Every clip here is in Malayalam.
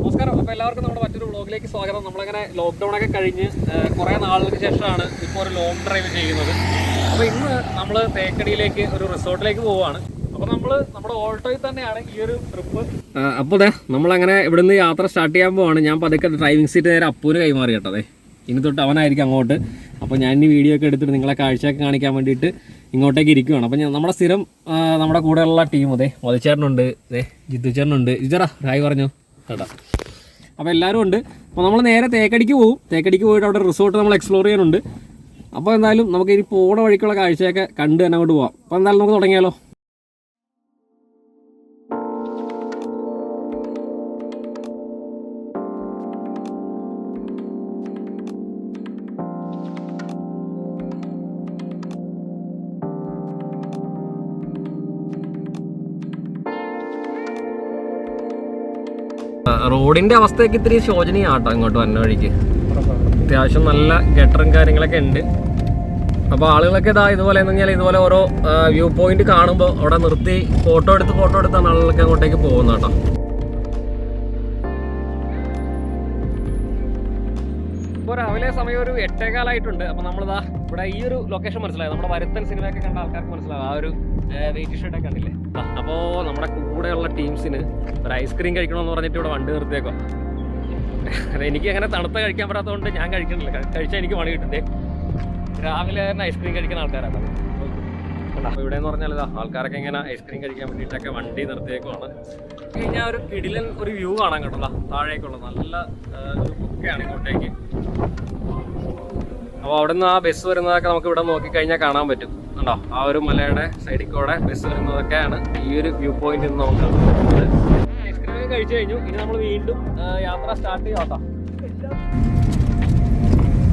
നമസ്കാരം. അപ്പോൾ എല്ലാവർക്കും നമ്മുടെ മറ്റൊരു വ്ളോഗിലേക്ക് സ്വാഗതം. നമ്മളങ്ങനെ ലോക്ക്ഡൗൺ ഒക്കെ കഴിഞ്ഞ് കുറെ നാളുകൾക്ക് ശേഷമാണ് ഇപ്പോൾ ഒരു ലോങ് ഡ്രൈവ് ചെയ്യുന്നത്. അപ്പോൾ ഇന്ന് നമ്മൾ തേക്കടിയിലേക്ക് ഒരു റിസോർട്ടിലേക്ക് പോവുകയാണ് അപ്പോൾ നമ്മൾ നമ്മുടെ ഓൾട്ടോയിൽ തന്നെയാണ് ഈ ഒരു ട്രിപ്പ് അപ്പോൾ അതെ നമ്മളങ്ങനെ ഇവിടുന്ന് യാത്ര സ്റ്റാർട്ട് ചെയ്യാൻ പോവാണ്. ഞാൻ പതുക്കെ ഡ്രൈവിംഗ് സീറ്റ് നേരെ അപ്പൂര് കൈമാറി കേട്ടതേ ഇനി തൊട്ട് അവനായിരിക്കും അങ്ങോട്ട്. അപ്പോൾ ഞാൻ ഇനി വീഡിയോ ഒക്കെ എടുത്തിട്ട് നിങ്ങളെ കാഴ്ചയൊക്കെ കാണിക്കാൻ വേണ്ടിയിട്ട് ഇങ്ങോട്ടേക്ക് ഇരിക്കുവാണ്. അപ്പോൾ നമ്മുടെ സ്ഥിരം നമ്മുടെ കൂടെയുള്ള ടീം അതെ മതിച്ചേട്ടനുണ്ട് അതെ ജിത്തുചേട്ടനുണ്ട്. ജിജറ ഹായ് പറഞ്ഞു? കേട്ടോ. അപ്പോൾ എല്ലാവരും ഉണ്ട്. അപ്പോൾ നമ്മൾ നേരെ തേക്കടിക്ക് പോകും തേക്കടിക്ക് പോയിട്ട് അവിടെ റിസോർട്ട് നമ്മൾ എക്സ്പ്ലോർ ചെയ്യാനുണ്ട്. അപ്പോൾ എന്തായാലും നമുക്ക് ഇനി പോണ വഴിക്കുള്ള കാഴ്ചയൊക്കെ കണ്ട് തന്നെ അങ്ങോട്ട് പോവാം. അപ്പോൾ എന്തായാലും നമുക്ക് തുടങ്ങിയാലോ? റോഡിന്റെ അവസ്ഥയൊക്കെ ഇത്തിരി ശോചനീയാട്ടോ ഇങ്ങോട്ട് വന്ന വഴിക്ക്. അത്യാവശ്യം നല്ല ഗട്ടറും കാര്യങ്ങളൊക്കെ ഉണ്ട്. അപ്പോൾ ആളുകളൊക്കെ ഇതാ ഇതുപോലെ ഇതുപോലെ ഓരോ വ്യൂ പോയിന്റ് കാണുമ്പോൾ അവിടെ നിർത്തി ഫോട്ടോ എടുത്ത് ഫോട്ടോ എടുത്താണ് ആളുകളൊക്കെ അങ്ങോട്ടേക്ക് പോകുന്നത് കേട്ടോ. ഇപ്പോൾ രാവിലെ സമയം ഒരു എട്ടേകാലായിട്ടുണ്ട്. അപ്പോൾ നമ്മളിതാ ഇവിടെ ഈ ഒരു ലൊക്കേഷൻ മനസ്സിലായത് നമ്മുടെ വരുത്തൻ സിനിമയൊക്കെ കണ്ട ആൾക്കാർക്ക് മനസ്സിലാവും. ആ ഒരു വെയിറ്റ് ഷർട്ടൊക്കെ കണ്ടില്ലേ? അപ്പോ നമ്മുടെ കൂടെയുള്ള ടീംസിന് ഒരു ഐസ്ക്രീം കഴിക്കണമെന്ന് പറഞ്ഞിട്ട് ഇവിടെ വണ്ടി നിർത്തിയേക്കോ എനിക്ക് അങ്ങനെ തണുത്ത കഴിക്കാൻ പറ്റാത്തതുകൊണ്ട് ഞാൻ കഴിക്കണില്ല കഴി- കഴിച്ചാൽ എനിക്ക് പണി കിട്ടുന്നേ രാവിലെ തന്നെ ഐസ്ക്രീം കഴിക്കുന്ന ആൾക്കാരാണ് അപ്പോൾ ഇവിടെ എന്ന് പറഞ്ഞാൽ ഇതാ ആൾക്കാരൊക്കെ ഇങ്ങനെ ഐസ്ക്രീം കഴിക്കാൻ വേണ്ടിയിട്ടൊക്കെ വണ്ടി നിർത്തിയേക്കുവാണ്. കഴിഞ്ഞാൽ ഒരു കിടിലൻ ഒരു വ്യൂ കാണാൻ കേട്ടോ താഴേക്കുള്ള നല്ല ഒരു ബുക്കാണ് ഇങ്ങോട്ടേക്ക്. അപ്പോൾ അവിടെ നിന്ന് ആ ബസ് വരുന്നതൊക്കെ നമുക്ക് ഇവിടെ നോക്കിക്കഴിഞ്ഞാൽ കാണാൻ പറ്റും. കണ്ടോ? ആ ഒരു മലയുടെ സൈഡിൽ കൂടെ ബസ് വരുന്നതൊക്കെയാണ് ഈ ഒരു വ്യൂ പോയിന്റ് നിന്ന് നമുക്ക് ഐസ്ക്രീം കഴിച്ചു കഴിഞ്ഞു. ഇനി നമ്മൾ വീണ്ടും യാത്ര സ്റ്റാർട്ട് ചെയ്യാം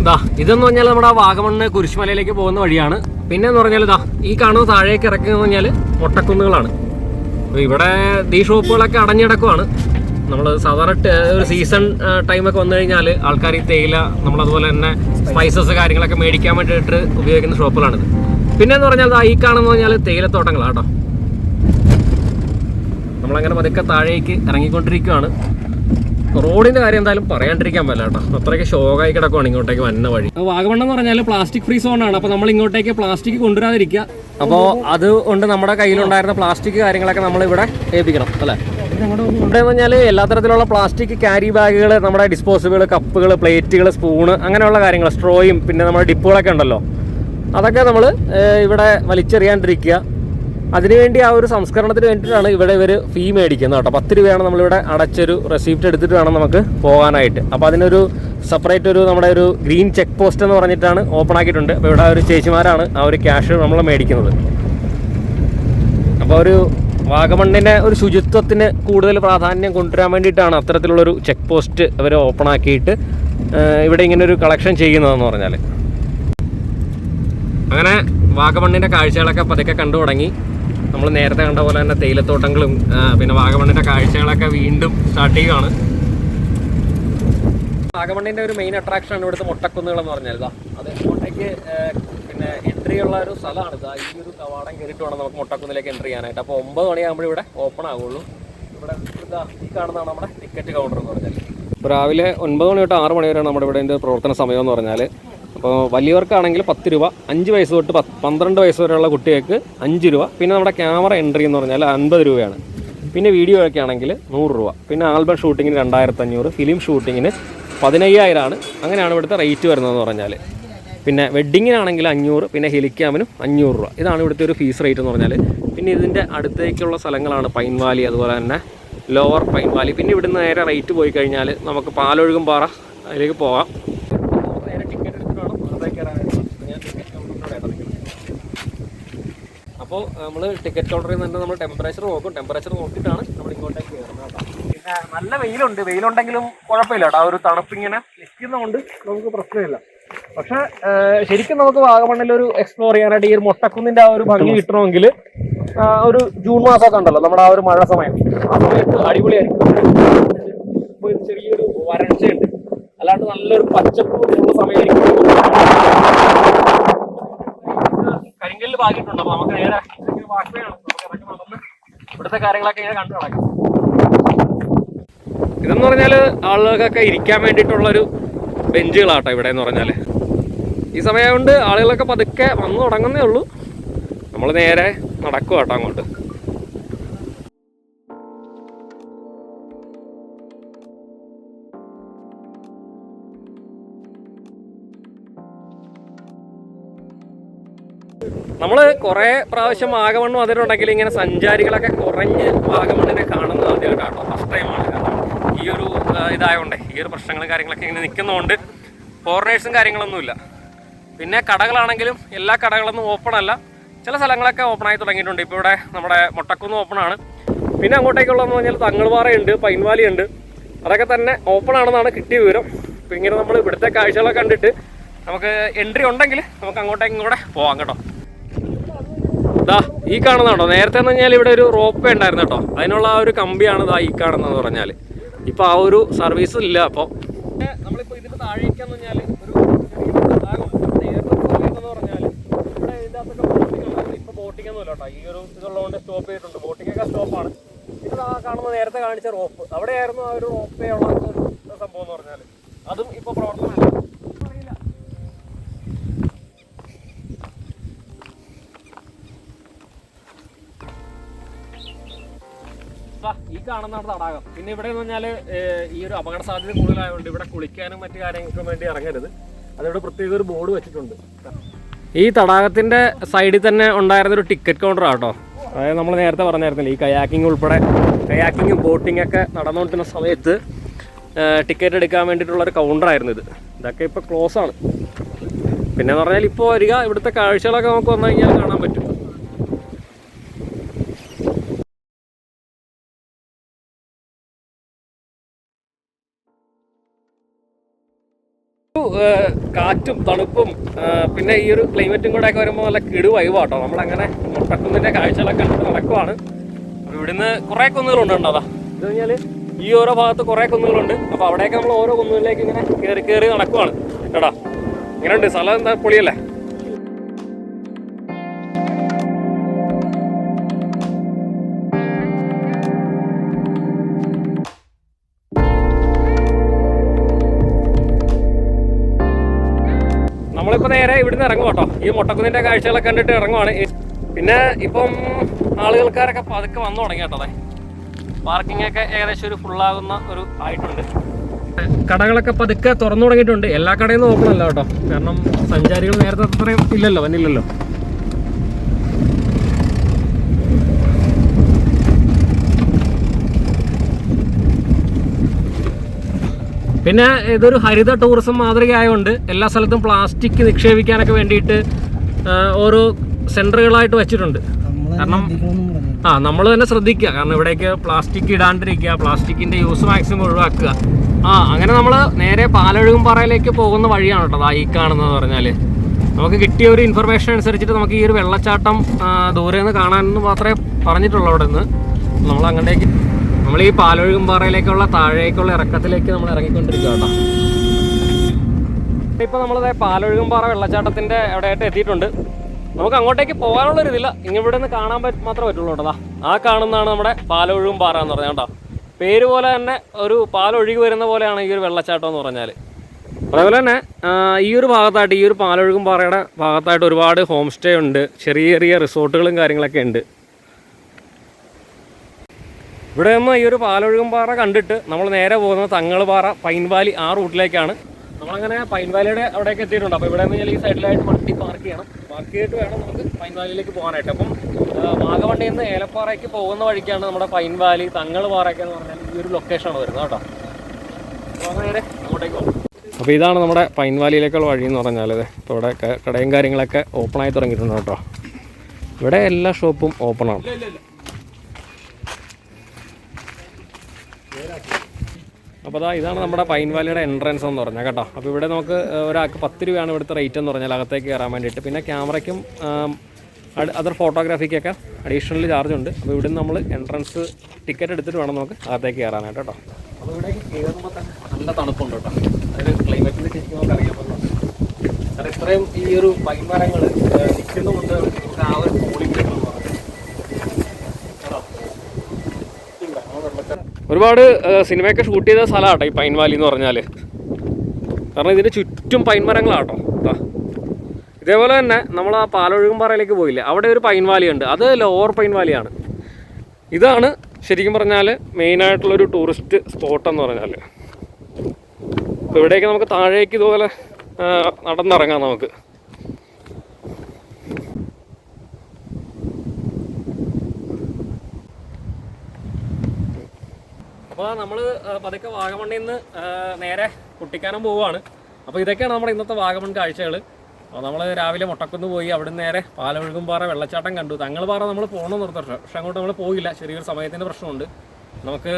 ഇതാ ഇതെന്ന് പറഞ്ഞാൽ നമ്മുടെ വാഗമണ്ണ് കുരിശുമലയിലേക്ക് പോകുന്ന വഴിയാണ്. പിന്നെ എന്ന് പറഞ്ഞാൽ ഇതാ ഈ കാണുന്ന താഴേക്ക് ഇറക്കുക എന്ന് പറഞ്ഞാൽ മൊട്ടക്കുന്നുകളാണ് ഇവിടെ ഈ ഷോപ്പുകളൊക്കെ അടഞ്ഞിടക്കുവാണ്. നമ്മൾ സാധാരണ ഒരു സീസൺ ടൈമൊക്കെ വന്നു കഴിഞ്ഞാൽ ആൾക്കാർ ഈ തേയില നമ്മളതുപോലെ തന്നെ സ്പൈസസ് കാര്യങ്ങളൊക്കെ മേടിക്കാൻ വേണ്ടിയിട്ട് ഉപയോഗിക്കുന്ന ഷോപ്പുകളാണിത്. പിന്നെ എന്ന് പറഞ്ഞാൽ ഈ കാണുന്ന പറഞ്ഞാൽ തേയിലത്തോട്ടങ്ങളാണ് കേട്ടോ. നമ്മളങ്ങനെ പതുക്കെ താഴേക്ക് ഇറങ്ങിക്കൊണ്ടിരിക്കുകയാണ് റോഡിന്റെ കാര്യം എന്തായാലും പറയാണ്ടിരിക്കാൻ പറ്റില്ല കേട്ടോ. അത്രയ്ക്ക് ഷോക്കായി കിടക്കുവാണ് ഇങ്ങോട്ടേക്ക് വന്ന വഴി. വാഗമണ്ണം എന്ന് പറഞ്ഞാൽ പ്ലാസ്റ്റിക് ഫ്രീ സോണാണ് അപ്പോൾ നമ്മൾ ഇങ്ങോട്ടേക്ക് പ്ലാസ്റ്റിക് കൊണ്ടുവരാതിരിക്കുക. അപ്പോൾ അതുകൊണ്ട് നമ്മുടെ കയ്യിലുണ്ടായിരുന്ന പ്ലാസ്റ്റിക് കാര്യങ്ങളൊക്കെ നമ്മൾ ഇവിടെ ഏൽപ്പിക്കണം അല്ലേ? ഇവിടെ എന്ന് പറഞ്ഞാൽ എല്ലാ തരത്തിലുള്ള പ്ലാസ്റ്റിക് ക്യാരി ബാഗുകൾ നമ്മുടെ ഡിസ്പോസിബിൾ കപ്പുകൾ പ്ലേറ്റുകൾ സ്പൂണ് അങ്ങനെയുള്ള കാര്യങ്ങൾ സ്ട്രോയും പിന്നെ നമ്മുടെ ഡിപ്പുകളൊക്കെ ഉണ്ടല്ലോ. അതൊക്കെ നമ്മൾ ഇവിടെ വലിച്ചെറിയാണ്ടിരിക്കുക. അതിനുവേണ്ടി ആ ഒരു സംസ്കരണത്തിന് വേണ്ടിയിട്ടാണ് ഇവിടെ ഇവർ ഫീ മേടിക്കുന്നത് കേട്ടോ. പത്ത് രൂപയാണ് നമ്മളിവിടെ അടച്ചൊരു റെസിപ്റ്റ് എടുത്തിട്ട് വേണം നമുക്ക് പോകാനായിട്ട്. അപ്പോൾ അതിനൊരു സെപ്പറേറ്റ് ഒരു നമ്മുടെ ഒരു ഗ്രീൻ ചെക്ക് പോസ്റ്റ് എന്ന് പറഞ്ഞിട്ടാണ് ഓപ്പൺ ആക്കിയിട്ടുണ്ട്. അപ്പോൾ ഇവിടെ ഒരു ചേച്ചിമാരാണ് ആ ഒരു ക്യാഷ് നമ്മൾ മേടിക്കുന്നത്. അപ്പോൾ ഒരു വാഗമണ്ണിന്റെ ഒരു ശുചിത്വത്തിന് കൂടുതൽ പ്രാധാന്യം കൊണ്ടുവരാൻ വേണ്ടിയിട്ടാണ് അത്തരത്തിലുള്ളൊരു ചെക്ക് പോസ്റ്റ് അവർ ഓപ്പൺ ആക്കിയിട്ട് ഇവിടെ ഇങ്ങനെ ഒരു കളക്ഷൻ ചെയ്യുന്നതെന്ന് പറഞ്ഞാൽ അങ്ങനെ വാഗമണ്ണിന്റെ കാഴ്ചകളൊക്കെ പതുക്കെ കണ്ടു തുടങ്ങി. നമ്മൾ നേരത്തെ കണ്ട പോലെ തന്നെ തേയിലത്തോട്ടങ്ങളും പിന്നെ വാഗമണ്ണിന്റെ കാഴ്ചകളൊക്കെ വീണ്ടും സ്റ്റാർട്ട് ചെയ്യുകയാണ് വാഗമണ്ണിന്റെ ഒരു മെയിൻ അട്രാക്ഷൻ ആണ് ഇവിടുത്തെ മുട്ടക്കുന്നുകൾ എന്ന് പറഞ്ഞാൽ അത് ആ, പിന്നെ എൻട്രി ഉള്ള ഒരു സ്ഥലമാണ്. ഇതാ ഈ ഒരു കവാടം കയറിയിട്ട് വേണം നമുക്ക് മുട്ടക്കുന്നിലേക്ക് എൻട്രി ചെയ്യാനായിട്ട്. അപ്പോൾ ഒമ്പത് മണിയാകുമ്പോൾ ഇവിടെ ഓപ്പൺ ആകുള്ളൂ ഇവിടെ ഈ കാണുന്നതാണ് നമ്മുടെ ടിക്കറ്റ് കൗണ്ടർ എന്ന് പറഞ്ഞാൽ രാവിലെ ഒൻപത് മണി തൊട്ട് ആറ് മണി വരെയാണ് നമ്മുടെ ഇവിടെ പ്രവർത്തന സമയം എന്ന് പറഞ്ഞാൽ അപ്പോൾ വലിയവർക്കാണെങ്കിൽ പത്ത് രൂപ അഞ്ച് വയസ്സ് തൊട്ട് പന്ത്രണ്ട് വയസ്സ് വരെയുള്ള കുട്ടികൾക്ക് അഞ്ച് രൂപ. പിന്നെ നമ്മുടെ ക്യാമറ എൻട്രി എന്ന് പറഞ്ഞാൽ അൻപത് രൂപയാണ്. പിന്നെ വീഡിയോ ഒക്കെ ആണെങ്കിൽ നൂറ് രൂപ. പിന്നെ ആൽബം ഷൂട്ടിങ്ങിന് രണ്ടായിരത്തഞ്ഞൂറ് ഫിലിം ഷൂട്ടിങ്ങിന് പതിനയ്യായിരമാണ് അങ്ങനെയാണ് ഇവിടുത്തെ റേറ്റ് വരുന്നതെന്ന് പറഞ്ഞാൽ പിന്നെ വെഡ്ഡിങ്ങിനാണെങ്കിൽ അഞ്ഞൂറ് പിന്നെ ഹെലിക്യാമിനും അഞ്ഞൂറ് രൂപ. ഇതാണ് ഇവിടുത്തെ ഒരു ഫീസ് റേറ്റ് എന്ന് പറഞ്ഞാൽ പിന്നെ ഇതിന്റെ അടുത്തേക്കുള്ള സ്ഥലങ്ങളാണ് പൈൻ വാലി അതുപോലെ തന്നെ ലോവർ പൈൻ വാലി പിന്നെ ഇവിടുന്ന് നേരെ റേറ്റ് പോയി കഴിഞ്ഞാൽ നമുക്ക് പാലൊഴുകും പാറ അതിലേക്ക് പോകാം. നേരെ ടിക്കറ്റ് അപ്പോൾ നമ്മൾ ടിക്കറ്റ് കൗണ്ടറിൽ നിന്ന് നമ്മൾ ടെമ്പറേച്ചർ നോക്കും. ടെമ്പറേച്ചർ നോക്കിയിട്ടാണ് നമ്മൾ ഇങ്ങോട്ടേക്ക് കയറുന്നത് പിന്നെ നല്ല വെയിലുണ്ട്. വെയിലുണ്ടെങ്കിലും കുഴപ്പമില്ല കേട്ടോ. ആ ഒരു തണുപ്പിങ്ങനെ നിൽക്കുന്നതുകൊണ്ട് നമുക്ക് പ്രശ്നമില്ല. പക്ഷെ ശരിക്കും നമുക്ക് വാഗമണ്ണിൽ ഒരു എക്സ്പ്ലോർ ചെയ്യാനായിട്ട് ഈ ഒരു മൊട്ടക്കുന്നിന്റെ ആ ഒരു ഭംഗി കിട്ടണമെങ്കിൽ ഒരു ജൂൺ മാസമൊക്കെ ഉണ്ടല്ലോ നമ്മുടെ ആ ഒരു മഴ സമയം. ആ സമയത്ത് അടിപൊളിയായിരിക്കും. ഒരു ചെറിയൊരു വരൾച്ചയുണ്ട്. അല്ലാണ്ട് നല്ലൊരു പച്ചപ്പ് ഉള്ള സമയമായിരിക്കും. കരിങ്കല്ല് പാകിയിട്ടുണ്ട് അപ്പൊ നമുക്ക് നേരെ നമുക്ക് ഇവിടുത്തെ കാര്യങ്ങളൊക്കെ ഇങ്ങനെ കണ്ടു നടക്കാം ഇതെന്ന് പറഞ്ഞാൽ ആളുകൾക്കൊക്കെ ഇരിക്കാൻ വേണ്ടിയിട്ടുള്ളൊരു ബെഞ്ചുകളാട്ടോ ഇവിടെ എന്ന് പറഞ്ഞാൽ ഈ സമയം കൊണ്ട് ആളുകളൊക്കെ പതുക്കെ വന്നു തുടങ്ങുന്നേ ഉള്ളൂ. നമ്മൾ നേരെ നടക്കുക കേട്ടോ അങ്ങോട്ട്. നമ്മൾ കുറേ പ്രാവശ്യം വാഗമണ്ണ് വന്നിട്ടുണ്ടെങ്കിൽ ഇങ്ങനെ സഞ്ചാരികളൊക്കെ കുറഞ്ഞ് വാഗമണ്ണിനെ കാണുന്നത് ആദ്യമായിട്ടാണ് ഫസ്റ്റ് ടൈമാണ് ഈ ഒരു ഇതായതുകൊണ്ട് ഈ ഒരു പ്രശ്നങ്ങളും കാര്യങ്ങളൊക്കെ ഇങ്ങനെ നിൽക്കുന്നതുകൊണ്ട് ഫോറിനേഴ്സും കാര്യങ്ങളൊന്നുമില്ല. പിന്നെ കടകളാണെങ്കിലും എല്ലാ കടകളൊന്നും ഓപ്പൺ അല്ല. ചില സ്ഥലങ്ങളൊക്കെ ഓപ്പൺ ആയി തുടങ്ങിയിട്ടുണ്ട്. ഇപ്പോൾ ഇവിടെ നമ്മുടെ മുട്ടക്കുന്ന് ഓപ്പൺ ആണ്. പിന്നെ അങ്ങോട്ടേക്കുള്ളതെന്ന് പറഞ്ഞാൽ തങ്ങൾപാറയുണ്ട് പൈൻവാലിയുണ്ട്. അതൊക്കെ തന്നെ ഓപ്പൺ ആണെന്നാണ് കിട്ടിയ വിവരം. അപ്പോൾ ഇങ്ങനെ നമ്മൾ ഇവിടുത്തെ കാഴ്ചകളൊക്കെ കണ്ടിട്ട് നമുക്ക് എൻട്രി ഉണ്ടെങ്കിൽ നമുക്ക് അങ്ങോട്ടേക്കും കൂടെ പോവാം കേട്ടോ. ദാ ഈ കാണുന്നതാണോ നേരത്തെ എന്ന് പറഞ്ഞാൽ ഇവിടെ ഒരു റോപ്പ് ഉണ്ടായിരുന്നു കേട്ടോ. അതിനുള്ള ആ ഒരു കമ്പിയാണ് ദാ ഈ കാണുന്നതെന്ന് പറഞ്ഞാൽ ഇപ്പോൾ ആ ഒരു സർവീസ് ഇല്ല അപ്പോൾ. നമ്മളിപ്പോൾ ഇതിന്റെ താഴേക്കാന്ന് പറഞ്ഞാൽ ഒരു ചെറിയ തടാകമുണ്ട്. നേരത്തെ സമയത്തെന്ന് പറഞ്ഞാൽ ഇവിടെ ഇതിന്റെ അകത്തൊക്കെ ബോട്ടിംഗ് ഉണ്ടായിരുന്നു ഇപ്പോൾ ബോട്ടിംഗ് ഒന്നും ഇല്ല ഈ ഒരു ഇതുള്ളതുകൊണ്ട് സ്റ്റോപ്പ് ചെയ്തിട്ടുണ്ട്. ബോട്ടിംഗ് ഒക്കെ സ്റ്റോപ്പാണ് ഇത് ആ കാണുന്ന നേരത്തെ കാണിച്ച റോപ്പ് അവിടെയായിരുന്നു ആ ഒരു റോപ്പേ ഉള്ള ഒരു സംഭവം എന്ന് പറഞ്ഞാൽ അതും ഇപ്പോൾ പ്രവർത്തനമില്ല ഈ കാണുന്നതാണ് തടാകം. പിന്നെ ഇവിടെ എന്ന് പറഞ്ഞാൽ ഈ ഒരു അപകട സാധ്യത കൂടുതലായതുകൊണ്ട് ഇവിടെ കുളിക്കാനും മറ്റു കാര്യങ്ങൾക്കും വേണ്ടി ഇറങ്ങരുത്. അതിവിടെ പ്രത്യേക ഒരു ബോർഡ് വെച്ചിട്ടുണ്ട്. ഈ തടാകത്തിന്റെ സൈഡിൽ തന്നെ ഉണ്ടായിരുന്ന ഒരു ടിക്കറ്റ് കൗണ്ടർ ആട്ടോ അതായത് നമ്മൾ നേരത്തെ പറഞ്ഞായിരുന്നില്ല ഈ കയാക്കിംഗ് ഉൾപ്പെടെ കയാക്കിങ്ങും ബോട്ടിംഗ് ഒക്കെ നടന്നുകൊണ്ടിരുന്ന സമയത്ത് ടിക്കറ്റ് എടുക്കാൻ വേണ്ടിയിട്ടുള്ള ഒരു കൗണ്ടറായിരുന്നു ഇത്. ഇതൊക്കെ ഇപ്പോൾ ക്ലോസ് ആണ്. പിന്നെ എന്ന് പറഞ്ഞാൽ ഇപ്പോൾ വരിക ഇവിടുത്തെ കാഴ്ചകളൊക്കെ നമുക്ക് വന്നു കഴിഞ്ഞാൽ കാണാൻ പറ്റും. കാറ്റും തണുപ്പും പിന്നെ ഈ ഒരു ക്ലൈമറ്റും കൂടെ ഒക്കെ വരുമ്പോൾ നല്ല കിടു വൈവാട്ടോ നമ്മളങ്ങനെ പെട്ടെന്നിന്റെ കാഴ്ചകളൊക്കെ നടക്കുവാണ്. ഇവിടുന്ന് കുറേ കുന്നുകളുണ്ട് കേട്ടോ അതാ. ഈ ഓരോ ഭാഗത്ത് കുറേ കുന്നുകളുണ്ട്. അപ്പോൾ അവിടെയൊക്കെ നമ്മൾ ഓരോ കുന്നുകളിലേക്ക് ഇങ്ങനെ കയറി കയറി നടക്കുവാണ്. കേട്ടോ. ഇങ്ങനെ ഉണ്ട് സ്ഥലം എന്താ? പൊളിയല്ലേ? നമ്മളിപ്പോൾ നേരെ ഇവിടുന്ന് ഇറങ്ങും കേട്ടോ. ഈ മുട്ടക്കുന്നിന്റെ കാഴ്ചകളൊക്കെ കണ്ടിട്ട് ഇറങ്ങുവാണ്. പിന്നെ ഇപ്പം ആളുകൾക്കാരൊക്കെ പതുക്കെ വന്നു തുടങ്ങി കേട്ടോ പാർക്കിംഗ് ഒക്കെ ഏകദേശം ഒരു ഫുള്ളാകുന്ന ഒരു ആയിട്ടുണ്ട്. കടകളൊക്കെ പതുക്കെ തുറന്നു തുടങ്ങിയിട്ടുണ്ട്. എല്ലാ കടയും നോക്കണമല്ലോ കേട്ടോ. കാരണം സഞ്ചാരികൾ നേരത്തെ അത്രയും ഇല്ലല്ലോ വന്നില്ലല്ലോ. പിന്നെ ഇതൊരു ഹരിത ടൂറിസം മാതൃകയായതുകൊണ്ട് എല്ലാ സ്ഥലത്തും പ്ലാസ്റ്റിക് നിക്ഷേപിക്കാനൊക്കെ വേണ്ടിയിട്ട് ഓരോ സെന്ററുകളായിട്ട് വെച്ചിട്ടുണ്ട്. കാരണം ആ നമ്മൾ തന്നെ ശ്രദ്ധിക്കുക. കാരണം ഇവിടേക്ക് പ്ലാസ്റ്റിക് ഇടാണ്ടിരിക്കുക പ്ലാസ്റ്റിക്കിന്റെ യൂസ് മാക്സിമം ഒഴിവാക്കുക. ആ അങ്ങനെ നമ്മൾ നേരെ പാലൊഴുകുംപാറയിലേക്ക് പോകുന്ന വഴിയാണ് കേട്ടോ ഈ കാണുന്നത് പറഞ്ഞാൽ നമുക്ക് കിട്ടിയ ഒരു ഇൻഫർമേഷൻ അനുസരിച്ചിട്ട് നമുക്ക് ഈ ഒരു വെള്ളച്ചാട്ടം ദൂരെ നിന്ന് കാണാനെന്ന് മാത്രമേ പറഞ്ഞിട്ടുള്ളൂ അവിടെ നിന്ന് നമ്മൾ അങ്ങോട്ടേക്ക് നമ്മൾ ഈ പാലൊഴുകും പാറയിലേക്കുള്ള താഴേക്കുള്ള ഇറക്കത്തിലേക്ക് നമ്മൾ ഇറങ്ങിക്കൊണ്ടിരിക്കുക കേട്ടോ. നമ്മൾ പാലൊഴുകുംപാറ വെള്ളച്ചാട്ടത്തിന്റെ അവിടെയായിട്ട് എത്തിയിട്ടുണ്ട്. നമുക്ക് അങ്ങോട്ടേക്ക് പോകാനുള്ള ഒരിതില്ല ഇതില്ല. ഇങ്ങ ഇവിടെ നിന്ന് കാണാൻ മാത്രമേ പറ്റുള്ളൂ കേട്ടോ ആ കാണുന്നതാണ് നമ്മുടെ പാലൊഴുകും പാറ എന്ന് പറഞ്ഞാൽ കേട്ടോ. പേര് പോലെ തന്നെ ഒരു പാലൊഴുകി വരുന്ന പോലെയാണ് ഈ ഒരു വെള്ളച്ചാട്ടം എന്ന് പറഞ്ഞാൽ അതേപോലെ തന്നെ ഈ ഒരു ഭാഗത്തായിട്ട് ഈ ഒരു പാലൊഴുകും പാറയുടെ ഭാഗത്തായിട്ട് ഒരുപാട് ഹോം സ്റ്റേ ഉണ്ട്. ചെറിയ ചെറിയ റിസോർട്ടുകളും കാര്യങ്ങളൊക്കെ ഉണ്ട്. ഇവിടെ നിന്ന് ഈ ഒരു പാലൊഴുകും പാറ കണ്ടിട്ട് നമ്മൾ നേരെ പോകുന്നത് തങ്ങൾപാറ പൈൻ വാലി ആ റൂട്ടിലേക്കാണ്. നമ്മളങ്ങനെ പൈൻ വാലിയുടെ അവിടേക്ക് എത്തിയിട്ടുണ്ട്. അപ്പോൾ ഇവിടെ നിന്ന് ഈ സൈഡിലായിട്ട് വണ്ടി പാർക്ക് ചെയ്യണം. പാർക്ക് ചെയ്തിട്ട് വേണം നമുക്ക് പൈൻ വാലിയിലേക്ക് പോകാനായിട്ട്. അപ്പം വാഗവണ്ടിയിൽ നിന്ന് ഏലപ്പാറയ്ക്ക് പോകുന്ന വഴിക്കാണ് നമ്മുടെ പൈൻ വാലി തങ്ങൾപാറയൊക്കെ എന്ന് പറഞ്ഞാൽ ഈ ഒരു ലൊക്കേഷനാണ് വരുന്നത് കേട്ടോ. നേരെ അങ്ങോട്ടേക്ക് പോകാം. അപ്പോൾ ഇതാണ് നമ്മുടെ പൈൻ വാലിയിലേക്കുള്ള വഴി എന്ന് പറഞ്ഞാൽ ഇപ്പോൾ ഇവിടെ കടയും കാര്യങ്ങളൊക്കെ ഓപ്പൺ ആയി തുടങ്ങിയിട്ടുണ്ട് കേട്ടോ. ഇവിടെ എല്ലാ ഷോപ്പും ഓപ്പൺ അപ്പോൾ അതാ ഇതാണ് നമ്മുടെ പൈൻ വാലിയുടെ എൻട്രൻസ് എന്ന് പറഞ്ഞാൽ കേട്ടോ. അപ്പോൾ ഇവിടെ നമുക്ക് ഒരാൾക്ക് പത്ത് രൂപയാണ് ഇവിടുത്തെ റേറ്റ് എന്ന് പറഞ്ഞാൽ അകത്തേക്ക് കയറാൻ വേണ്ടിയിട്ട്. പിന്നെ ക്യാമറയ്ക്കും അതർ ഫോട്ടോഗ്രാഫിക്കൊക്കെ അഡീഷണൽ ചാർജ് ഉണ്ട്. അപ്പോൾ ഇവിടുന്ന് നമ്മൾ എൻട്രൻസ് ടിക്കറ്റ് എടുത്തിട്ട് വേണം നമുക്ക് അകത്തേക്ക് കയറാനായിട്ട് കേട്ടോ. അപ്പോൾ ഇവിടേക്ക് കയറുമ്പോൾ തന്നെ നല്ല തണുപ്പുണ്ട് കേട്ടോ. അതായത് ക്ലൈമറ്റിന്റെ ശരിക്കും നമുക്ക് അറിയാൻ പറ്റുന്നുണ്ട് കാരണം ഇത്രയും ഈ ഒരു പൈൻ മരങ്ങൾ നിൽക്കുന്നതുകൊണ്ട് നമുക്ക് ആ ഒരു കൂളിംഗ് കിട്ടുന്നു ഒരുപാട് സിനിമയൊക്കെ ഷൂട്ട് ചെയ്ത സ്ഥലമാട്ടോ ഈ പൈൻ വാലി എന്ന് പറഞ്ഞാൽ കാരണം ഇതിന്റെ ചുറ്റും പൈൻ മരങ്ങളാട്ടോ. ഇതേപോലെ തന്നെ നമ്മൾ ആ പാലൊഴുകും പാറയിലേക്ക് പോയില്ല അവിടെ ഒരു പൈൻ ഉണ്ട് അത് ലോവർ പൈൻ വാലിയാണ്. ഇതാണ് ശരിക്കും പറഞ്ഞാൽ മെയിനായിട്ടുള്ളൊരു ടൂറിസ്റ്റ് സ്പോട്ട് എന്ന് പറഞ്ഞാൽ ഇവിടേക്ക് നമുക്ക് താഴേക്ക് ഇതുപോലെ നടന്നിറങ്ങാം നമുക്ക്. അപ്പോൾ നമ്മൾ പതുക്കെ വാഗമണ്ണിൽ നിന്ന് നേരെ കുട്ടിക്കാനം പോവുകയാണ് അപ്പോൾ ഇതൊക്കെയാണ് നമ്മുടെ ഇന്നത്തെ വാഗമൺ കാഴ്ചകൾ അപ്പോൾ നമ്മൾ രാവിലെ മുട്ടക്കുന്ന് പോയി അവിടെ നിന്ന് നേരെ പാലൊഴുകുംപാറ വെള്ളച്ചാട്ടം കണ്ടു. തങ്ങൾപാറ നമ്മൾ പോകണം നിർത്തട്ടെ പക്ഷെ അങ്ങോട്ട് നമ്മൾ പോയില്ല. ചെറിയൊരു സമയത്തിന്റെ പ്രശ്നമുണ്ട്. നമുക്ക്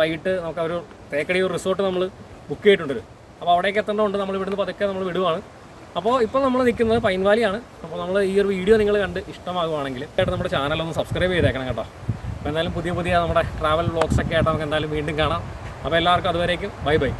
വൈകിട്ട് നമുക്ക് ഒരു തേക്കടി ഒരു റിസോർട്ട് നമ്മൾ ബുക്ക് ചെയ്തിട്ടുണ്ട്. അപ്പോൾ അവിടേക്ക് എത്തേണ്ടതുകൊണ്ട് നമ്മൾ ഇവിടുന്ന് പതുക്കെ നമ്മൾ വിടുവാണ്. അപ്പോൾ ഇപ്പോൾ നമ്മൾ നിൽക്കുന്നത് പൈൻവാലിയാണ്. അപ്പോൾ നമ്മൾ ഈ ഒരു വീഡിയോ നിങ്ങൾ കണ്ട് ഇഷ്ടമാകുവാണെങ്കിൽ നമ്മുടെ ചാനൽ ഒന്ന് സബ്സ്ക്രൈബ് ചെയ്തേക്കണം കേട്ടോ. എന്തായാലും പുതിയ പുതിയ നമ്മുടെ ട്രാവൽ വ്ളോഗ്സ് ഒക്കെ ആയിട്ട് നമുക്ക് എന്തായാലും വീണ്ടും കാണാം. അപ്പോൾ എല്ലാവർക്കും അതുവരേക്കും. Bye bye.